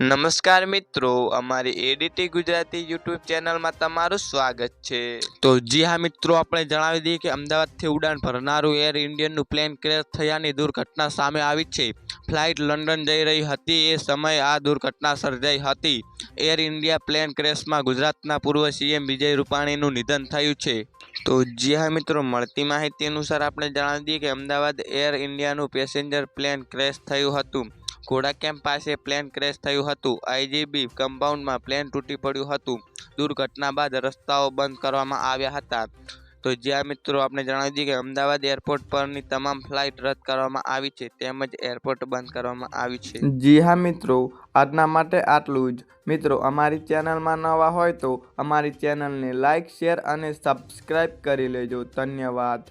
નમસ્કાર મિત્રો, અમારી એડીટી ગુજરાતી યુટ્યુબ ચેનલમાં તમારું સ્વાગત છે. તો જી હા મિત્રો, આપણે જણાવી દઈએ કે અમદાવાદથી ઉડાન ભરનારું એર ઇન્ડિયનનું પ્લેન ક્રેશ થયાની દુર્ઘટના સામે આવી છે. ફ્લાઇટ લંડન જઈ રહી હતી, એ સમયે આ દુર્ઘટના સર્જાઈ હતી. એર ઇન્ડિયા પ્લેન ક્રેશમાં ગુજરાતના પૂર્વ સીએમ વિજય રૂપાણીનું નિધન થયું છે. તો જી હા મિત્રો, મળતી માહિતી અનુસાર આપણે જણાવી દઈએ કે અમદાવાદ એર ઇન્ડિયાનું પેસેન્જર પ્લેન ક્રેશ થયું હતું. ઘોડા કેમ્પ પાસે પ્લેન ક્રેશ થયું હતું. આઈજીબી કમ્પાઉન્ડમાં પ્લેન તૂટી પડ્યું હતું. દુર્ઘટના બાદ રસ્તાઓ બંધ કરવામાં આવ્યા હતા. તો જ્યાં મિત્રો આપણે જણાવી દઈએ કે અમદાવાદ એરપોર્ટ પરની તમામ ફ્લાઇટ રદ કરવામાં આવી છે. તેમજ એરપોર્ટ બંધ કરવામાં આવી છે. જી હા મિત્રો, આજના માટે આટલું જ. મિત્રો, અમારી ચેનલમાં નવા હોય તો અમારી ચેનલને લાઇક, શેર અને સબસ્ક્રાઈબ કરી લેજો. ધન્યવાદ.